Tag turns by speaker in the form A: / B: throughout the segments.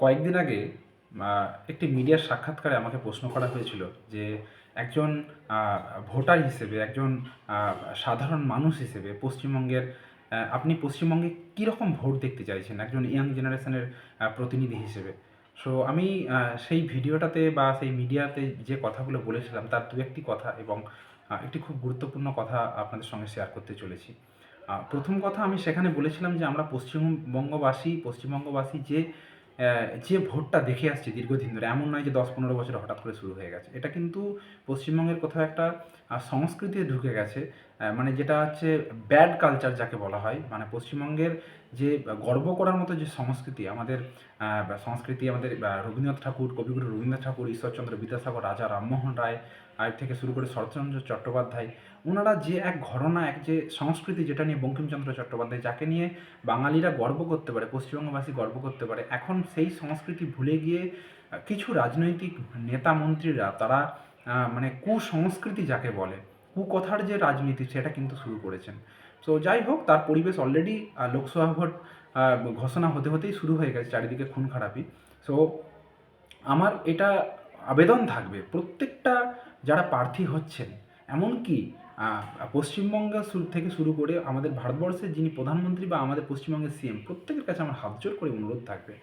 A: কয়েকদিন আগে একটি মিডিয়ার সাক্ষাৎকারে আমাকে প্রশ্ন করা হয়েছিল যে একজন ভোটার হিসেবে, একজন সাধারণ মানুষ হিসেবে পশ্চিমবঙ্গের আপনি পশ্চিমবঙ্গে কীরকম ভোট দেখতে চাইছেন একজন ইয়াং জেনারেশনের প্রতিনিধি হিসেবে? সো আমি সেই ভিডিওটাতে বা সেই মিডিয়াতে যে কথাগুলো বলেছিলাম তার দু একটি কথা এবং একটি খুব গুরুত্বপূর্ণ কথা আপনাদের সঙ্গে শেয়ার করতে চলেছি। প্রথম কথা আমি সেখানে বলেছিলাম যে আমরা পশ্চিমবঙ্গবাসী পশ্চিমবঙ্গবাসী যে যে ভোটটা দেখে আসছে দীর্ঘদিন ধরে, এমন নয় যে দশ পনেরো বছরে হঠাৎ করে শুরু হয়ে গেছে। এটা কিন্তু পশ্চিমবঙ্গের কোথাও একটা সংস্কৃতি ঢুকে গেছে। মানে যেটা হচ্ছে ব্যাড কালচার যাকে বলা হয় মানে পশ্চিমবঙ্গের যে গর্ব করার মতো যে সংস্কৃতি, আমাদের সংস্কৃতি আমাদের রবীন্দ্রনাথ ঠাকুর, কবিগুরু রবীন্দ্রনাথ ঠাকুর, ঈশ্বরচন্দ্র বিদ্যাসাগর, রাজা রামমোহন রায় আর থেকে শুরু করে শরৎচন্দ্র চট্টোপাধ্যায়, ওনারা যে এক ঘটনা এক যে সংস্কৃতি যেটা নিয়ে বঙ্কিমচন্দ্র চট্টোপাধ্যায়, যাকে নিয়ে বাঙালিরা গর্ব করতে পারে, পশ্চিমবঙ্গবাসী গর্ব করতে পারে, এখন সেই সংস্কৃতি ভুলে গিয়ে কিছু রাজনৈতিক নেতা মন্ত্রীরা, তারা মানে কুসংস্কৃতি যাকে বলে কুকথার যে রাজনীতি, সেটা কিন্তু শুরু করেছেন। তো যাই হোক, তার পরিবেশ অলরেডি লোকসভা ভোট ঘোষণা হতে হতেই শুরু হয়ে গেছে, চারিদিকে খুন খারাপি। সো আমার এটা আবেদন থাকবে, প্রত্যেকটা যারা প্রার্থী হচ্ছেন, এমনকি পশ্চিমবঙ্গ থেকে শুরু করে আমাদের ভারতবর্ষের যিনি প্রধানমন্ত্রী বা আমাদের পশ্চিমবঙ্গের সিএম প্রত্যেকের কাছে আমার হাত জোর করে অনুরোধ থাকবে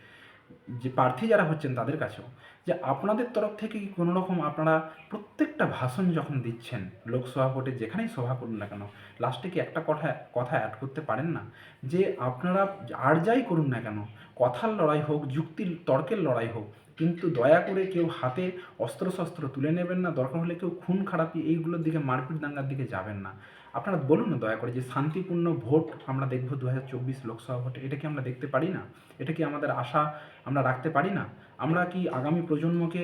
A: যে প্রার্থী যারা হচ্ছেন তাদের কাছেও, যে আপনাদের তরফ থেকে কি কোনো রকম আপনারা প্রত্যেকটা ভাষণ যখন দিচ্ছেন, লোকসভা ভোটে যেখানেই সভা করুন না কেন, লাস্টে কি একটা কথা কথা অ্যাড করতে পারেন না? যে আপনারা আর যাই করুন না কেন, কথার লড়াই হোক, যুক্তির, তর্কের লড়াই হোক, কিন্তু দয়া করে কেউ হাতে অস্ত্রশস্ত্র তুলে নেবেন না, দরকার হলে কেউ খুন খারাপি এইগুলোর দিকে মারপিট দাঙ্গার দিকে যাবেন না। আপনারা বলুন না দয়া করে যে শান্তিপূর্ণ ভোট আমরা দেখব দু হাজার চব্বিশ লোকসভা ভোটে, এটা কি আমরা দেখতে পারি না? এটা কি আমাদের আশা আমরা রাখতে পারি না? আমরা কি আগামী প্রজন্মকে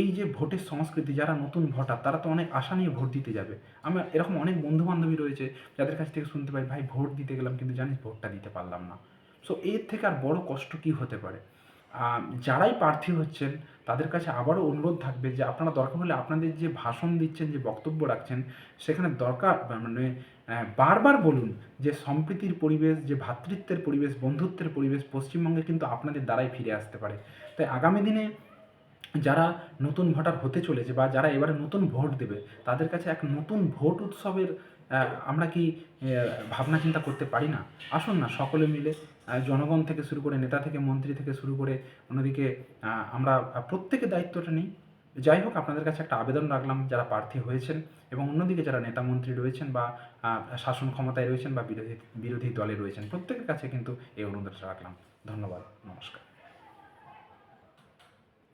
A: এই যে ভোটের সংস্কৃতি, যারা নতুন ভোটার, তারা তো অনেক আশা নিয়ে ভোট দিতে যাবে। আমার এরকম অনেক বন্ধু বান্ধবী রয়েছে যাদের কাছ থেকে শুনতে পাই, ভাই, ভোট দিতে গেলাম কিন্তু জানিস ভোটটা দিতে পারলাম না। সো এর থেকে আর বড় কষ্ট কি হতে পারে? যারাই প্রার্থী হচ্ছেন তাদের কাছে আবারও অনুরোধ থাকবে যে আপনারা দরকার হলে আপনাদের যে ভাষণ দিচ্ছেন, যে বক্তব্য রাখছেন, সেখানে দরকার মানে বারবার বলুন যে সম্প্রীতির পরিবেশ, যে ভ্রাতৃত্বের পরিবেশ, বন্ধুত্বের পরিবেশ পশ্চিমবঙ্গে কিন্তু আপনাদের দ্বারাই ফিরে আসতে পারে। তাই আগামী দিনে যারা নতুন ভোটার হতে চলেছে বা যারা এবারে নতুন ভোট দেবে, তাদের কাছে এক নতুন ভোট উৎসবের আমরা কি ভাবনা চিন্তা করতে পারি না? আসুন না, সকলে মিলে জনগণ থেকে শুরু করে নেতা থেকে, মন্ত্রী থেকে শুরু করে অন্যদিকে আমরা প্রত্যেকে দায়িত্বটা নিই। যাই হোক, আপনাদের কাছে একটা আবেদন রাখলাম, যারা প্রার্থী হয়েছেন এবং অন্যদিকে যারা নেতা মন্ত্রী রয়েছেন বা শাসন ক্ষমতায় রয়েছেন বা বিরোধী বিরোধী দলে রয়েছেন, প্রত্যেকের কাছে কিন্তু এই অনুরোধটা রাখলাম। ধন্যবাদ, নমস্কার।